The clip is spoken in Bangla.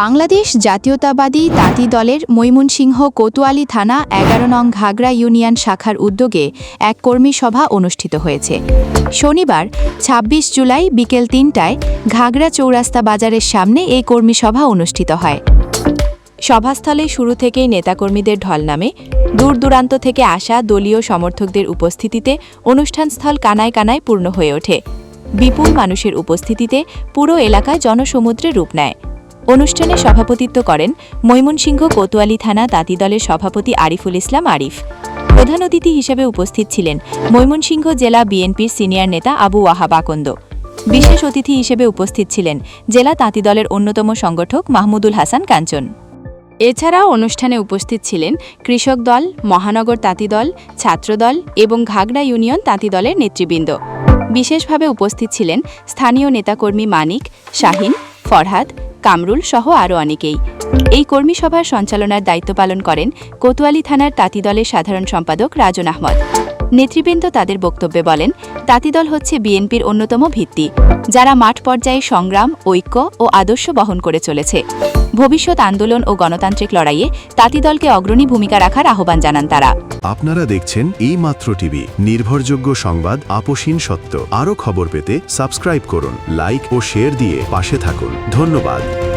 বাংলাদেশ জাতীয়তাবাদী তাঁতি দলের মৈমনসিংহ কোতোয়ালি থানা এগারো নং ঘাগড়া ইউনিয়ন শাখার উদ্যোগে এক কর্মী সভা অনুষ্ঠিত হয়েছে। শনিবার ২৬ জুলাই বিকেল তিনটায় ঘাগড়া চৌরাস্তা বাজারের সামনে এই কর্মী সভা অনুষ্ঠিত হয়। সভাস্থলে শুরু থেকেই নেতাকর্মীদের ঢল নামে, দূর দূরান্ত থেকে আসা দলীয় সমর্থকদের উপস্থিতিতে অনুষ্ঠানস্থল কানায় কানায় পূর্ণ হয়ে ওঠে। বিপুল মানুষের উপস্থিতিতে পুরো এলাকায় জনসমুদ্রে রূপ নেয়। অনুষ্ঠানে সভাপতিত্ব করেন মৈমনসিংহ কোতোয়ালি থানা তাঁতি দলের সভাপতি আরিফুল ইসলাম আরিফ। প্রধান অতিথি হিসেবে উপস্থিত ছিলেন মৈমনসিংহ জেলা বিএনপির সিনিয়র নেতা আবু ওয়াহাব আকন্দ। বিশেষ অতিথি হিসেবে উপস্থিত ছিলেন জেলা তাঁতি দলের অন্যতম সংগঠক মাহমুদুল হাসান কাঞ্চন। এছাড়াও অনুষ্ঠানে উপস্থিত ছিলেন কৃষক দল, মহানগর তাঁতি দল ছাত্রদল এবং ঘাগড়া ইউনিয়ন তাঁতি দলের নেতৃবৃন্দ। বিশেষভাবে উপস্থিত ছিলেন স্থানীয় নেতাকর্মী মানিক, শাহিন, ফরহাদ কামরুল সহ আরও অনেকেই। এই কর্মী সভার সঞ্চালনার দায়িত্ব পালন করেন কোতোয়ালি থানার তাঁতি দলের সাধারণ সম্পাদক রাজন আহমদ। নেতৃবৃন্দ তাদের বক্তব্যে বলেন তাঁতিদল হচ্ছে বিএনপির অন্যতম ভিত্তি, যারা মাঠ পর্যায়ে সংগ্রাম, ঐক্য ও আদর্শ বহন করে চলেছে। ভবিষ্যৎ আন্দোলন ও গণতান্ত্রিক লড়াইয়ে তাঁতি দলকে অগ্রণী ভূমিকা রাখার আহ্বান জানান তারা। আপনারা দেখছেন এই মাত্র টিভি, নির্ভরযোগ্য সংবাদ, আপোষহীন সত্য। আরও খবর পেতে সাবস্ক্রাইব করুন, লাইক ও শেয়ার দিয়ে পাশে থাকুন। ধন্যবাদ।